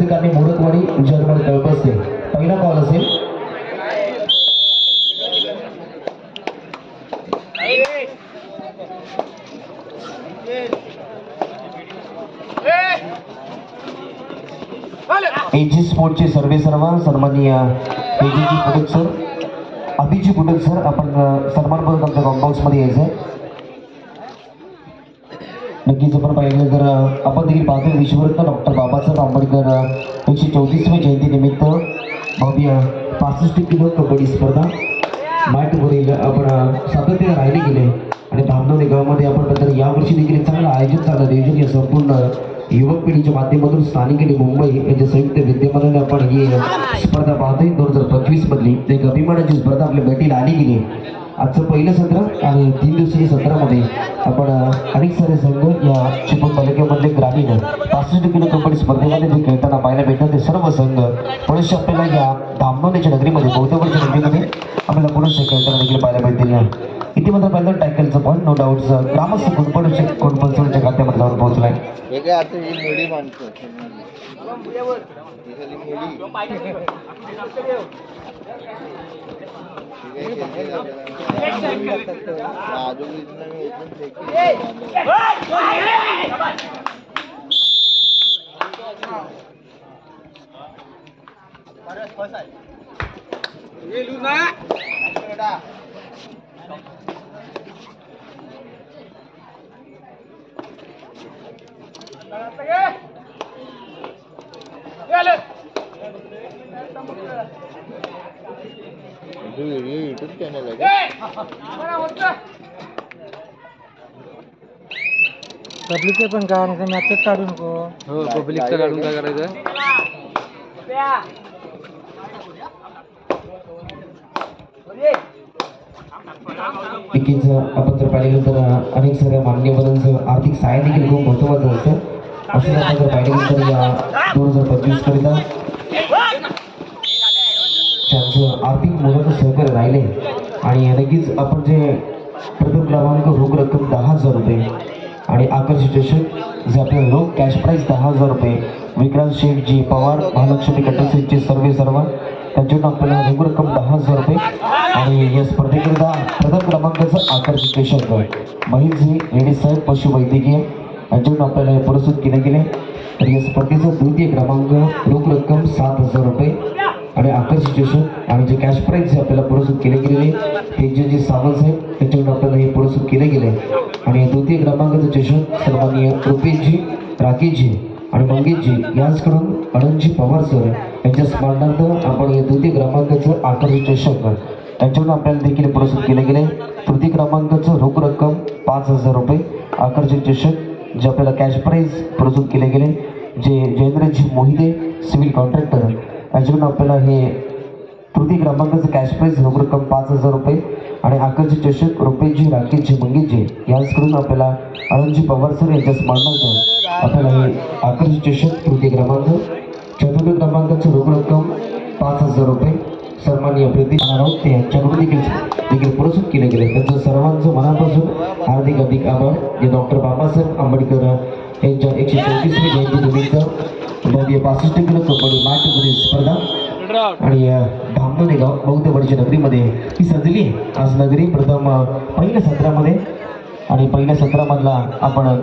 कालश्रीकांनी Modakwadi German कळबसते पहिला call असेल. Ag स्पोर्टचे सर्वे सर्व सन्माननीय एजीजी कुटक सर अभिजी कुटक सर आपण अ, सन्मानपूर्वक आमच्या कॉम्पाऊंड्समध्ये यायचं आहे नक्कीच आपण पाहिलं तर आपण देखील पाहतो विश्वरत्न डॉक्टर बाबासाहेब आंबेडकर एकशे चौतीसवी जयंतीनिमित्त भव्य पासष्ट किलो कबड्डी स्पर्धा मॅटवरील आपण सातत्याने राहिले गेले. आणि धामणोली गावामध्ये आपण नंतर यावर्षी देखील चांगलं आयोजन चांगलं नियोजन या संपूर्ण युवक पिढीच्या माध्यमातून स्थानिक आणि मुंबई यांच्या संयुक्त विद्यमानाने आपण ही स्पर्धा पाहतोय. दोन हजार पंचवीस मधली एक अभिमानाची स्पर्धा आपल्या भेटीला आली गेली. आजचं पहिलं सत्र आणि तीन दिवसीय सत्रामध्ये आपण अनेक सारे संघ या चिपळूण तालुक्यामधले ग्रामीण पासष्ट किलो कबड्डी स्पर्धेमध्ये जे खेळताना पाहायला भेटतात ते सर्व संघ पुरुष आपल्याला या धामणोलीच्या नगरीमध्ये बौद्धपूरच्या नगरीमध्ये आपल्याला पुरुष खेळताना देखील पाहायला भेटतील इतिमध्ये पहिलं टॅकलचं पॉईंट नो डाऊट ग्रामस्थ कुटपडूच्या कुटपडूच्या खात्यामध्ये जाऊन पोहोचलाय? मुली माणसं ही ही युट्यूब चॅनल आहे का? पब्लिकचे पण काढून का मॅचेस काढू नको हो पब्लिकचं काढून काय करायचं? नक्कीच आपण जर पाहिलं तर अनेक साऱ्या मान्यवरांचं आर्थिक सहाय्य देखील खूप महत्त्वाचं असतं. असं आपण जर पाहिलं तर या दोन हजार पंचवीस करिता त्यांचं आर्थिक मोलाचं सहकार्य राहिले आणि नक्कीच आपण जे प्रथम क्रमांक रोख रक्कम दहा हजार रुपये आणि आकर्षित चषक जे आपल्याला रोख कॅश प्राईज दहा हजार रुपये विक्रांत शेठ जी पवार महालक्ष्मी कटकसेचे सर्वे सर्व त्यांच्याकडून आपल्याला रोख रक्कम दहा हजार रुपये आणि या स्पर्धेकरिता प्रथम क्रमांकाचं आकर्षित चषक महिलजी लेडीज साहेब पशुवैद्यकीय यांच्याकडून आपल्याला हे पुरस्कृत केले गेले. तर या स्पर्धेचा द्वितीय क्रमांक रोख रक्कम सात हजार रुपये. आणि आकर्षित स्टेशन आणि जे कॅश प्राईज आपल्याला पुरस्कृत केले गेलेले त्यांचे जे जे सावंत साहेब त्यांच्याकडून आपल्याला हे पुरस्कृत केले गेले. आणि द्वितीय क्रमांकाचं चषक सन्माननीय रुपेशजी राकेशजी आणि मंगेशजी यांचकडून अनंतजी पवार सर यांच्या स्मरणार्थ आपण हे द्वितीय क्रमांकाचं आकर्षित चषक त्यांच्याकडून आपल्याला देखील पुरस्कृत केले गेले. तृतीय क्रमांकाचं रोख रक्कम पाच हजार रुपये. आकर्षित चषक जे आपल्याला कॅश प्राईज पुरस्कृत केले गेले जे जयेंद्रजी मोहिते सिव्हिल कॉन्ट्रॅक्टर अजून आपल्याला हे तृतीय क्रमांकाचं कॅश प्राईज रोख रक्कम पाच हजार रुपये आणि आकर्षित चषक रुपेशजी राकेशजी मंगेशजी यांचकडून आपल्याला अरुणजी पवार सर यांच्या स्मरणार्थ आपल्याला हे आकर्षित चषक तृतीय क्रमांक चतुर्थ क्रमांकाचं रोख रक्कम पाच हजार रुपये सन्माननीय प्रदीप राऊत ते यांच्याकडून देखील देखील पुरस्कृत केले गेले. त्यांचं सर्वांचं मनापासून हार्दिक अधिक आभार. जे डॉक्टर बाबासाहेब आंबेडकर यांच्या एकशे चौतीसवी जयंती निमित्त भव्य पासष्ट किलो कबड्डी माठवरील स्पर्धा आणि अ, धामणोली गाव बौद्धवाडीच्या नगरीमध्ये ही सजली आज नगरी प्रथम पहिल्या सत्रामध्ये आणि पहिल्या सत्रामधला आपण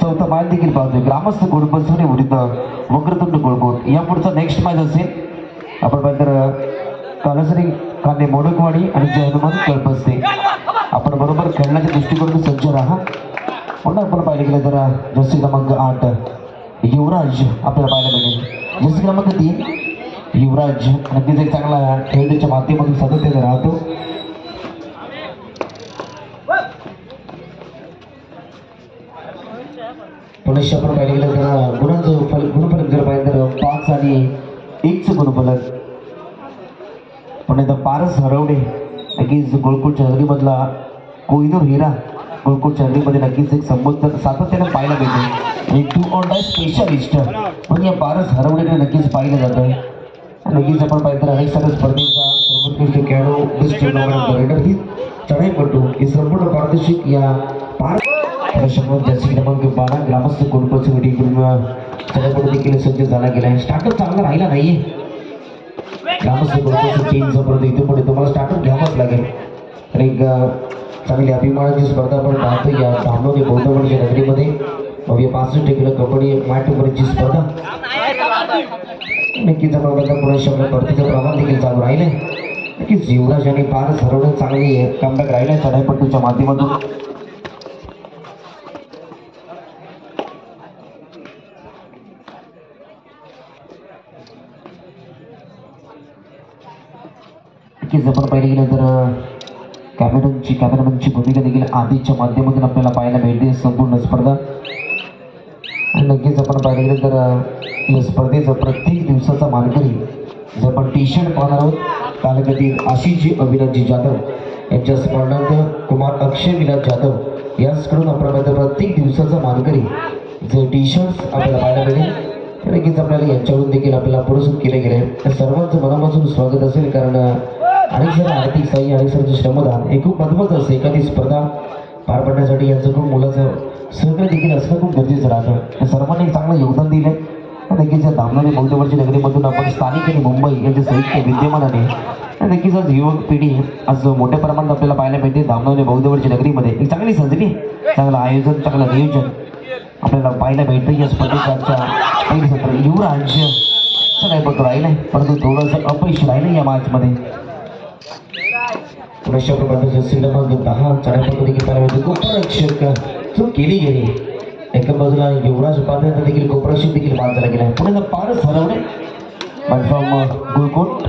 चौथा मॅच देखील पाहतोय. ग्रामस्थ गोडबसवणे विरुद्ध वक्रतुंड गोळकोट या पुढचा नेक्स्ट मॅच असेल. आपण पाहिलं तर कालसरी कांदे मोडकवाडी आणि जय हनुमान कळपसते आपण बरोबर खेळण्याच्या दृष्टिकोनातून सज्ज राहा. पुन्हा आपण पाहिलं गेलं तर जर्सी क्रमांक आठ. युवराज आपल्याला पाहायला मिळेल. जर्सी क्रमांक तीन युवराज नक्कीच एक चांगला खेळ त्याच्या माध्यमातून सातत्याने राहतो. पुनश्च आपण पाहिलं गेलं तर गुणांचं फल गुणफलक जर पाहिलं तर पाच आणि एकचं गुणफलक. पण एकदा पारस हरवणे नक्कीच गोळकोटच्या हल्लीमधला कोहिनूर हिरा गोळकोटच्या हल्लीमध्ये नक्कीच एक संबोधन सातत्यानं पाहायला मिळते. एक टू ऑन डाय स्पेशलिस्ट पण या पारस हरवणेने नक्कीच पाहिलं जातं. नक्कीच आपण पाहिलं तर अनेक साऱ्या स्पर्धेचा सर्वोत्कृष्ट खेळाडू बेस्ट टुर्नामेंट रेडर ही पडतो हे संपूर्ण पारदर्शक या पार प्रश्न जास्ती क्रमांक बारा ग्रामस्थ कोणपची टीम चढापड देखील सज्ज झाला गेला आहे. स्टार्टअप चांगला राहिला नाही ग्रामस्थ कोणपची टीमचा परत इथून पुढे तुम्हाला स्टार्टअप घ्यावाच लागेल. तर एक चांगली अभिमानाची स्पर्धा आपण पाहतो या धामणोली बौद्धवडच्या नगरीमध्ये. भव्य पासष्ट किलो कबड्डी मॅटवरची स्पर्धा. नक्कीच आपण पुणे शब्द भरतीचं प्रमाण देखील चालू राहिले नक्कीच युवराज यांनी फार सरळ चांगली कमबॅक राहिला चढाईपट्टूच्या माध्यमातून नक्कीच आपण पाहिलं गेलं तर कॅमेरनची कॅमेरामॅनची भूमिका देखील आधीच्या माध्यमातून आपल्याला पाहायला मिळते. संपूर्ण स्पर्धा. नक्कीच आपण पाहिलं गेलं तर या स्पर्धेचा प्रत्येक दिवसाचा मानकरी जर आपण टी शर्ट पाहणार आहोत तालुक्यातील आशिषजी अविनाथजी जाधव यांच्या स्मरणार्थ कुमार अक्षय विलास जाधव यांचकडून आपण पाहतो प्रत्येक दिवसाचा मानकरी जे टी शर्ट्स आपल्याला पाहायला मिळेल तर नक्कीच आपल्याला यांच्याकडून देखील आपल्याला पुरस्कृत केले गेले. तर सर्वांचं मनापासून स्वागत असेल कारण अनेक सर आर्थिक साई अनेक सरचं श्रमदान हे खूप महत्त्वाचं असतं. एखादी स्पर्धा पार पाडण्यासाठी यांचं खूप मुलाचं सहकार्य देखील असणं खूप गरजेचं राहतं तर सर्वांनी चांगलं योगदान दिलं. नक्कीच या धामणारी बौद्धवरच्या नगरीमधून आपण स्थानिक आणि मुंबई यांच्या संयुक्त विद्यमानाने आणि नक्कीच आज युवक पिढी आज मोठ्या प्रमाणात आपल्याला पाहायला मिळते. धामणारी बौद्धवरची नगरीमध्ये एक चांगली संधी चांगलं आयोजन चांगलं नियोजन आपल्याला पाहायला मिळतं. या स्पर्धेच्या आजच्या पहिली सत्र युवराज्य सगळ्या बघतो राहिलं. परंतु थोडंसं अपयश राहिलं या मॅचमध्ये. पुण्याच्या प्रकारचं श्रीलंका दहा चढापट गोपरक्षक चूक केली गेली. एका बाजूला युवराज उपाध्याय देखील गोपरक्षक देखील बाद झाला गेला. पुण्याला पारच हरवणे. फ्रॉम गुळकोट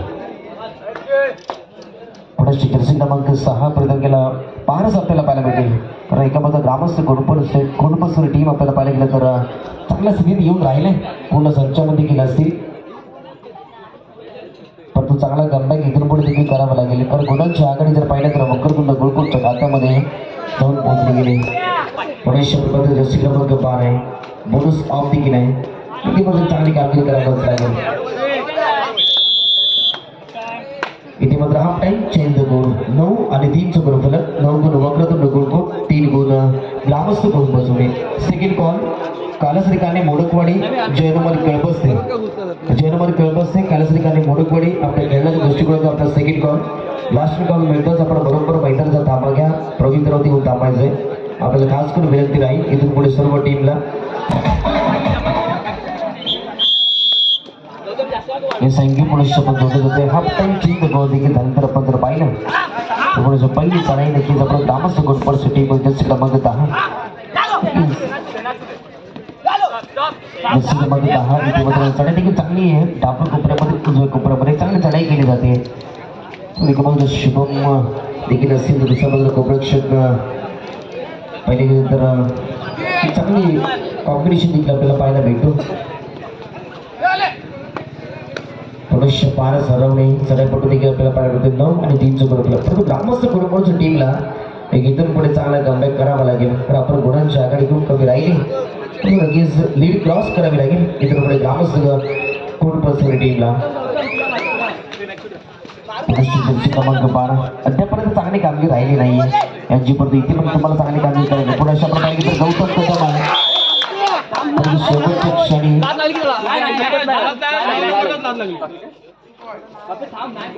पुण्याची जर्सी क्रमांक सहा प्रदान केला पारच आपल्याला पाहायला मिळेल. कारण एका बाजूला ग्रामस्थ कोणपण कोणपसूर टीम आपल्याला पाहायला गेलं तर चांगल्या स्थितीत येऊन राहिले. पूर्ण संचामध्ये देखील असतील. परंतु चांगला कमबॅक इथून पुढे देखील करावा लागेल. कारण गुणांची आघाडी जर पाहिलं तर वक्रकुंड गुळकुंडच्या खात्यामध्ये जाऊन पोहोचले गेले पुणे शहर जर्सी क्रमांक बार आहे बोनस ऑफ देखील आहे इथे चांगली कामगिरी करावंच लागेल इथे मात्र हाफ टाइम चेंज द नऊ आणि तीनचं गुण नऊ गुण वक्रतुंड को तीन गुण ग्रामस्थ गुण बसवणे सेकंड कॉल कालश्रीकाने मोडकवाडी जयनमल कळबसते. जयनमल कळबसते कालश्रीकाने मोडकवाडी आपल्या खेळण्याच्या दृष्टिकोनातून आपला सेकंड कॉल लास्ट कॉल मिळतोच आपण बरोबर मैदानाचा थांबा घ्या. प्रवींद्रवती होऊन थांबायचंय. आपल्याला खास करून विनंती राहील इथून पुढे सर्व टीमला हे संघी पुरुष शपथ जोडत होते हाफ टाइम चेंज गोल देखील झाल्यानंतर आपण जर पाहिलं. तर पुरुष पहिली चढाई नक्कीच आपण ग्रामस्थ गोलपड सिटी मध्ये क्रमांक दहा. जस्ट क्रमांक दहा इथे मात्र चढाई देखील चांगली आहे. डाबर कोपऱ्यामध्ये उजव्या कोपऱ्यामध्ये चांगली चढाई केली जाते. क्रमांक शुभम देखील असतील तर दुसऱ्या बाजूला कोपरक्षक पहिले गेले तर चांगली कॉम्बिनेशन देखील आपल्याला पाहायला भेटतो. थोडंसं पारच हरवणे चढाईपटू देखील आपल्याला पाहायला मिळते नऊ आणि तीनचं गुण आपल्याला. परंतु ग्रामस्थ कुटुंबाच्या टीमला एक इथून पुढे चांगला कमबॅक करावा लागेल. तर आपण गुणांची आघाडी खूप कमी राहिली. तर लगेच लीड क्रॉस करावी लागेल इथून पुढे ग्रामस्थ कुटुंबाच्या टीमला पुरुषाची क्रमांक बारा अद्यापर्यंत चांगली कामगिरी राहिली नाही यांची परंतु इथे पण तुम्हाला चांगली कामगिरी करायची पुढे अशा प्रकारे तर गौतम कदम आहे शेवटच्या क्षणी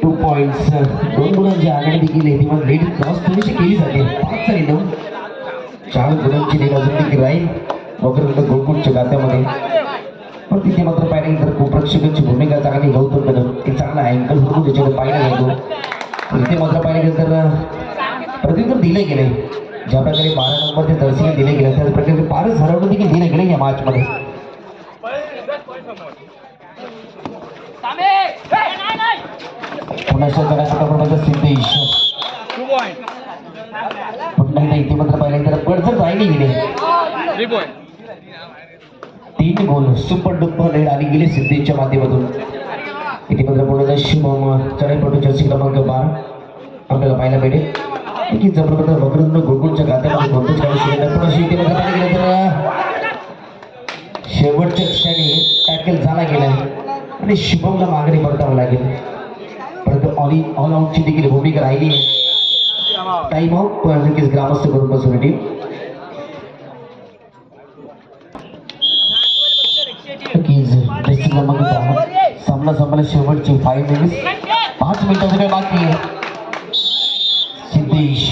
टू पॉईंट्स दोन गुणांची आघाडी देखील ती तेव्हा लेडी क्रॉस थोडीशी केली जाते पाच झाली नऊ चार गुणांची लीड अजून देखील राहील वक्रकुंड गोकुळच्या गात्यामध्ये पण तिथे मात्र पाहिलं गेलं तर कुप्रक्षकांची भूमिका चांगली गौतम ते एक चांगला अँकल होतो. त्याच्याकडे पाहिला जातो पण इथे मात्र पाहिलं गेलं तर प्रत्युत्तर दिले गेले ज्या प्रकारे बारा नंबर ते दर्शन दिले गेले त्याच प्रकारे फारच हरवणं देखील दिले गेले या मॅचमध्ये पुन्हा जगाच्या सिद्धेश. पुन्हा इथे मात्र पाहिलं तर पडझड राहिली गेले. तीन गोल सुपर डुपर रेड आली गेली सिद्धीच्या माध्यमातून इथे मात्र पुन्हा शुभम चढाईपटू जर्सी क्रमांक बार. आपल्याला पाहायला भेटेल की जबरदस्त वक्रंद गोकुळच्या खात्यामध्ये कोणतंच काही शिल्लक पण अशी इथे मात्र गेलं तर शेवटच्या क्षणी टॅकल झाला गेला आणि शुभमला मागणी परतावं लागेल. परंतु ऑल ऑल आउटची देखील भूमिका राहिली टाईम आउट पण नक्कीच ग्रामस्थ करून बसून टीम सामना संपला शेवटची फाईव्ह मिनिट्स पाच मिनिटाचं काय बाकी. सिद्धेश.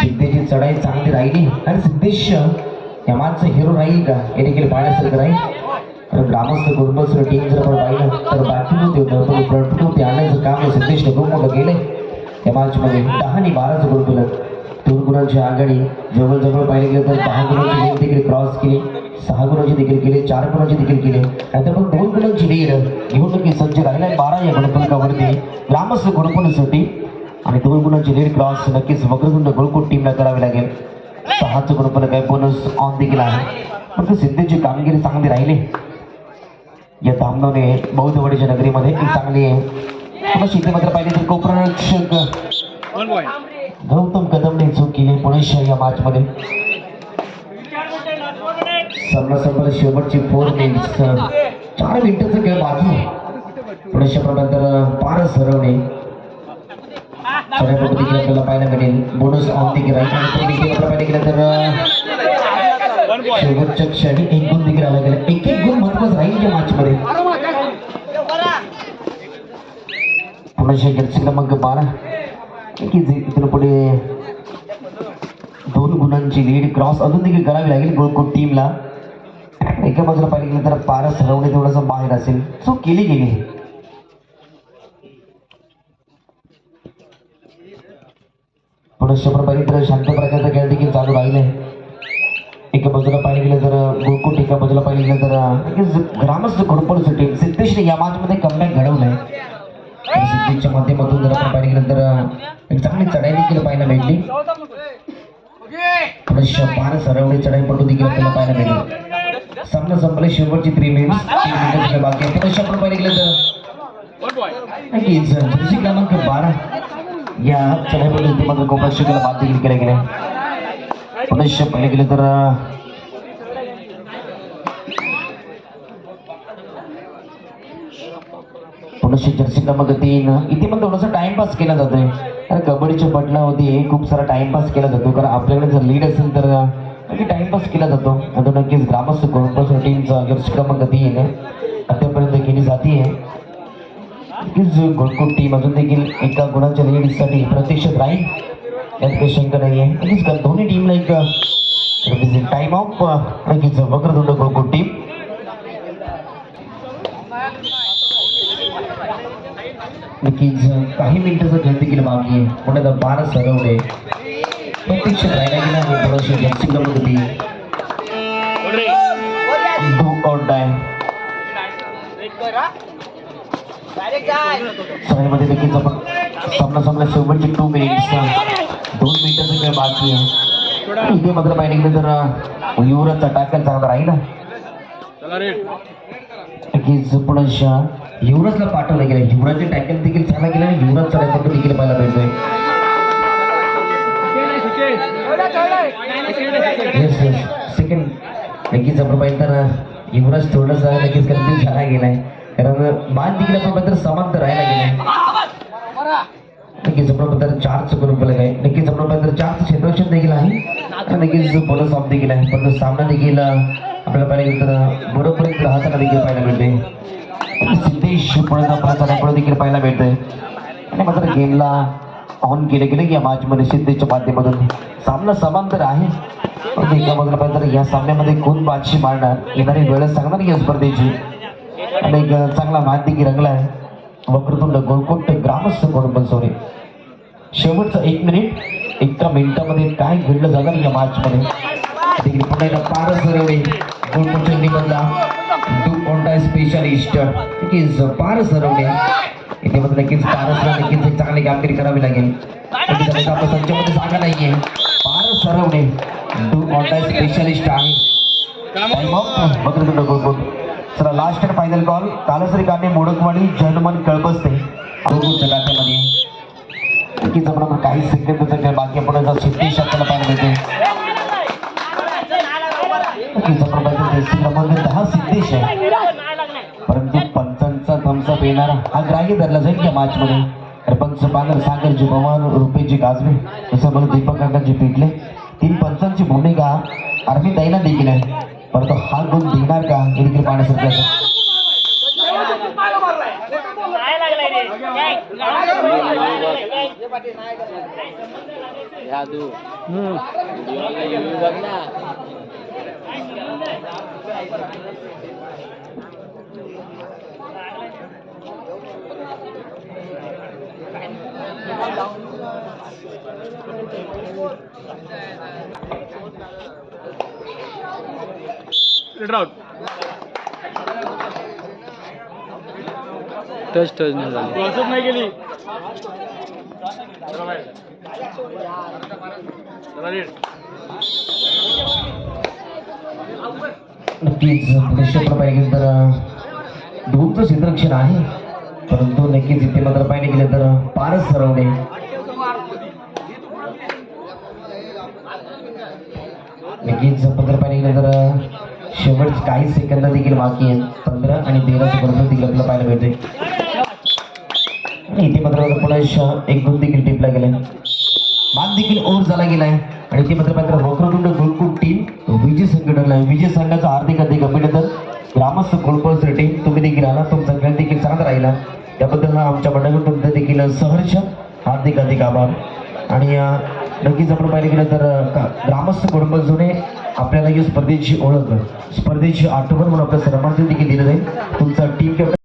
सिद्धेची चढाई चांगली राहिली. आणि सिद्धेश या माणसं हिरो राहील का? हे देखील पाहण्यासारखं राहील? तर ग्रामस्थ कुटुंबस्थ टीम जर आपण पाहिलं तर बाकी होते पण फ्रंट होते. आणायचं काम हे सिद्धेशने खूप मोठं केलंय. या मॅचमध्ये दहा आणि बाराचं गुण केलं दोन गुणांची आघाडी जवळजवळ पाहिलं गेलं तर दहा गुणांची लीड देखील क्रॉस केली. सहा गुणांची देखील केली चार गुणांची देखील केली. नंतर मग दोन गुणांची लीड निवडणुकी सज्ज आहे बारा या गुणफलकावरती ग्रामस्थ गुणफलसाठी आणि दोन गुणांची लीड क्रॉस नक्कीच वक्रगुंड गोलकोट टीमला करावी लागेल. सहाचं गुणफलक आहे बोनस ऑन देखील आहे. पण सिद्धेची कामगिरी चांगली राहिली. या धामधावने बौद्धवाडीच्या नगरीमध्ये एक चांगली आहे. मात्र पाहिजे तर कोपरक्षक गौतम कदमने चूक केली पुणे शहर या मॅच मध्ये. संपला शेवटची फोर मिनिट्स चार मिनिटाचा खेळ बाकी पुणे शहरानंतर पारस हरवणे. चढ्या देखील आपल्याला पाहायला मिळेल. बोनस ऑन देखील राहील आणि तो देखील पाहायला गेलं तर शेवटच्या क्षणी एक गुण देखील आला गेला. एक एक गुण राहील या मॅच मध्ये. पुणे शहर क्रमांक बारा. की जे पुढे दोन गुणांची लीड क्रॉस अजून देखील करावी लागेल गोलकोट टीमला एका बाजूला पाहिलं गेलं तर पारस हरवणे थोडंसं बाहेर असेल. सो केली गेली पुढे शंभर पाहिजे तर शांत प्रकारचा खेळ देखील चालू राहिले एका बाजूला पाहिलं गेलं तर गोलकोट एका बाजूला पाहिलं गेलं तर ग्रामस्थ घोडपडचं सुटेल. सिद्धेशने या मॅचमध्ये कमबॅक घडवलंय. सिद्धेशच्या माध्यमातून जर आपण पाहिजे गेलं तर एक चांगली चढाई देखील पाहायला भेटली पुढे पारस हरवणे चढाई पडू देखील आपल्याला पाहायला भेटली सामना संपला शेवटची थ्री मिनिट्स तीन मिनिटाचं बाकी आहे आपण गेलं तर. नक्कीच जर्सी क्रमांक बारा. या चढाई पडू मात्र गोपाल शिकायला बाद देखील केल्या गेल्या. पुनश्च पाहिलं गेलं तर पुनश्च जर्सी क्रमांक तीन इथे पण थोडासा टाइमपास केला जातोय. कारण कबड्डीच्या पटलावरती खूप सारा टाइमपास केला जातो. कारण आपल्याकडे जर लीड असेल तर टाइमपास केला जातो. आता नक्कीच ग्रामस्थ कोणपासून टीमचा जर्सी क्रमांक तीन आतापर्यंत केली जाते. नक्कीच गोलकोट टीम अजून देखील एका गुणाच्या लीडसाठी प्रत्यक्षात राहील. यात काही शंका नाही आहे नक्कीच दोन्ही टीमला एक टाइम ऑफ नक्कीच वक्रतुंड गोलकोट टीम नक्कीच काही मिनिटाचा खेळ देखील बाकी आहे पुण्यात बारा सरवणे प्रत्यक्षात राहिला गेला आहे थोडंसं जर्सी क्रमांक तीन डू ऑर डाय सगळ्यामध्ये देखील आपण सामना सामना शेवटचे टू मिनिट्स दोन मिनिटाचा खेळ बाकी आहे? इथे मात्र पाहिजे गेलं तर युवराजचा टाकल चांगला राहील. नक्कीच पुन्हा युवराजला पाठवलं गेलं युवराजचे टॅकल देखील चांगला गेला आणि युवराजचा रेकॉर्ड देखील पाहायला मिळतोय. सेकंड नक्कीच आपण पाहिजे तर युवराज थोडासा नक्कीच कन्फ्युज झाला गेलाय. कारण मान देखील आपण पाहिजे समांतर राहायला गेलाय. नक्कीच आपण पाहिजे तर चुकून करून आहे. नक्कीच आपण पाहिजे तर चारचं क्षेत्ररक्षण देखील आहे. नक्कीच बोनस ऑफ देखील आहे. पण सामना देखील आपल्याला पाहिला गेलं तर बरोबर राहताना देखील पाहायला मिळते सिद्धेश पुढे देखील पाहायला मिळतंय. आणि मात्र गेमला ऑन केले गेले की या मॅचमध्ये सिद्धेशच्या माध्यमातून सामना समान तर आहे पण तर या सामन्यामध्ये कोण बादशी मारणार येणारी वेळ सांगणार या स्पर्धेची. आणि एक चांगला मॅच देखील रंगला आहे. वक्रतुंड गोलकोट ग्रामस्थ कोण पण शेवटचं एक मिनिट एका मिनिटामध्ये काय घडलं जाणार या मॅचमध्ये देखील पुन्हा एकदा पारस गोलकोटच्या निबंधला कोणता स्पेशलिस्ट नक्कीच पारस हरवणे इथे मात्र नक्कीच पारसला नक्कीच एक चांगली कामगिरी करावी लागेल. नक्कीच आपल्या संचामध्ये जागा नाहीये. पारस सरवणे डू कोणता स्पेशलिस्ट आहे? टाइम चला लास्ट अँड फायनल कॉल कालश्री काने मोडकवाडी जनमन कळबसते. गोलकोटच्या खात्यामध्ये नक्कीच आपण काही सेकंदाचा खेळ बाकी आपण जर सिद्धेश आपल्याला पाहायला मिळते. नक्कीच आपण क्रमांक दहा सिद्धेश आहे परंतु पंचांचा थम्सअप येणारा हा ग्राह्य धरला जाईल या मॅचमध्ये तर पंच पानर सागरजी पवार रुपेजी गाजवे तसं मला दीपक काकांची पिटले. तीन पंचांची भूमिका अरविंद दैना देखील आहे. परंतु हा गुण देणार का? हे देखील पाहण्यासारखं आहे. ह्या तू हम्म. टच टच नाही झाली. नाही गेली. नक्कीच निश्चितप्रमाणे गेलं तर दूरचं क्षेत्ररक्षण आहे परंतु नक्कीच इथे मात्र पाहिले गेलं तर पारच सरवणे नक्कीच पत्र पाहिले गेलं तर शेवट काही सेकंद देखील बाकी आहेत. पंधरा आणि तेरा सेकंद देखील आपल्याला पाहायला मिळते इथे मात्र पुन्हा एक दोन देखील टिपला गेलाय. बाद देखील ओव्हर झाला गेलाय. आणि ते मात्र मात्र वक्रतुंड गुळकुट टीम विजय संघटना विजय संघाचं हार्दिक हार्दिक अभिनंदन. ग्रामस्थ कोळपळसर टीम तुम्ही देखील आला तुमचा खेळ देखील चांगला राहिला. त्याबद्दल आमच्या मंडळाकडून तुमचं देखील सहर्ष हार्दिक हार्दिक आभार. आणि नक्कीच आपण पाहिलं गेलं तर ग्रामस्थ कुटुंब जुने आपल्याला ही स्पर्धेची ओळख स्पर्धेची आठवण म्हणून आपल्या सर्वांचं देखील दिलं जाईल. तुमचा टीम कॅप्टन